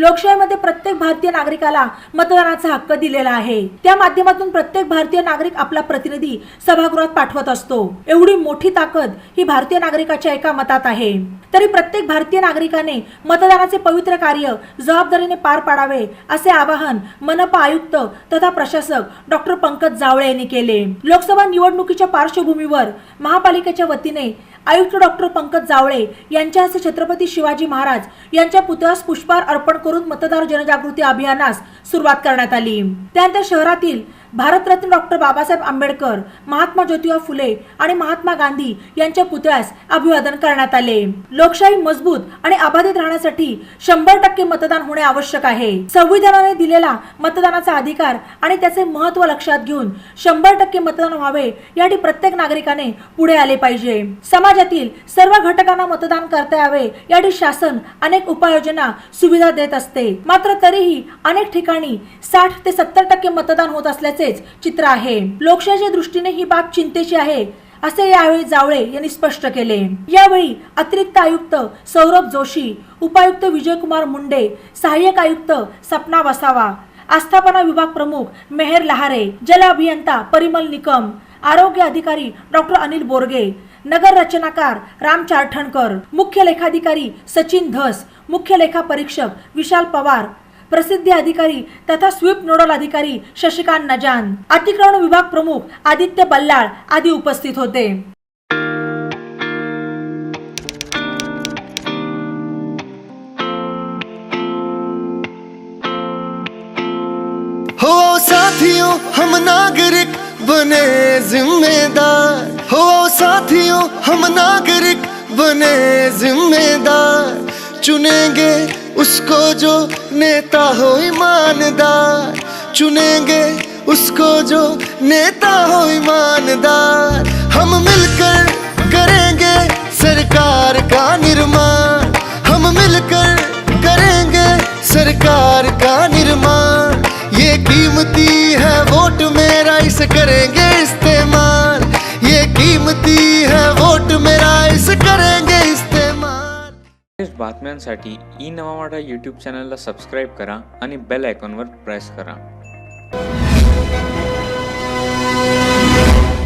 लोकशाहीमध्ये प्रत्येक भारतीय नागरिकाला मतदानाचा हक्क दिलेला आहे. त्या माध्यमातून प्रत्येक भारतीय नागरिक आपला प्रतिनिधी सभागृहात पाठवत असतो. एवढी मोठी ताकद ही भारतीय नागरिकाच्या एका मतात आहे. तरी प्रत्येक भारतीय नागरिकाने मतदानाचे पवित्र कार्य जबाबदारीने पार पाडावे असे आवाहन मनपा आयुक्त तथा प्रशासक डॉक्टर पंकज जावळे यांनी केले. लोकसभा निवडणुकीच्या पार्श्वभूमीवर महापालिकेच्या वतीने आयुक्त डॉक्टर पंकज जावळे यांच्या हस्ते छत्रपती शिवाजी महाराज यांच्या पुतळ्यास पुष्पहार अर्पण करून मतदार जनजागृती अभियानास सुरुवात करण्यात आली. त्यानंतर शहरातील भारतरत्न डॉक्टर बाबासाहेब आंबेडकर महात्मा ज्योतिबा फुले आणि महात्मा गांधी यांच्या पुतळ्यास अभिवादन करण्यात आले. लोकशाही मजबूत आणि अबाधित राहण्यासाठी शंभर टक्के मतदान होणे आवश्यक आहे. संविधानाने दिलेला मतदानाचा अधिकार आणि त्याचे महत्त्व लक्षात घेऊन शंभर टक्के मतदान व्हावे यासाठी प्रत्येक नागरिकाने पुढे आले पाहिजे. समाजातील सर्व घटकांना मतदान करता यावे यासाठी शासन अनेक उपाययोजना सुविधा देत असते. मात्र तरीही अनेक ठिकाणी साठ ते सत्तर टक्के मतदान होत असल्याचे असल्याचेच चित्र आहे. लोकशाहीच्या दृष्टीने ही बाब चिंतेची आहे असे यावेळी जावळे यांनी स्पष्ट केले. यावेळी अतिरिक्त आयुक्त सौरभ जोशी उपायुक्त विजयकुमार मुंडे सहाय्यक आयुक्त सपना वसावा आस्थापना विभाग प्रमुख मेहर लहारे जल अभियंता परिमल निकम आरोग्य अधिकारी डॉक्टर अनिल बोरगे नगर रचनाकार राम चारठणकर मुख्य लेखाधिकारी सचिन धस मुख्य लेखा परीक्षक विशाल पवार प्रसिद्धी अधिकारी तथा स्वीप नोडल अधिकारी शशिकांत नजान. अतिक्रमण विभाग प्रमुख आदित्य बल्लाळ आदी उपस्थित होते. हो साथियों हम नागरिक बने जिम्मेदार. हो साथियों हम नागरिक बने जिम्मेदार. चुनेंगे उसको जो नेता हो ईमानदार, चुनेंगे उसको जो नेता हो ईमानदार। हम मिलकर करेंगे सरकार का निर्माण। हम मिलकर करेंगे सरकार का निर्माण। ये कीमती है वोट मेरा, इसे करेंगे बातम्यांसाठी ई नवा यूट्यूब चॅनलला सबस्क्राईब करा आणि बेल आयकॉनवर प्रेस करा.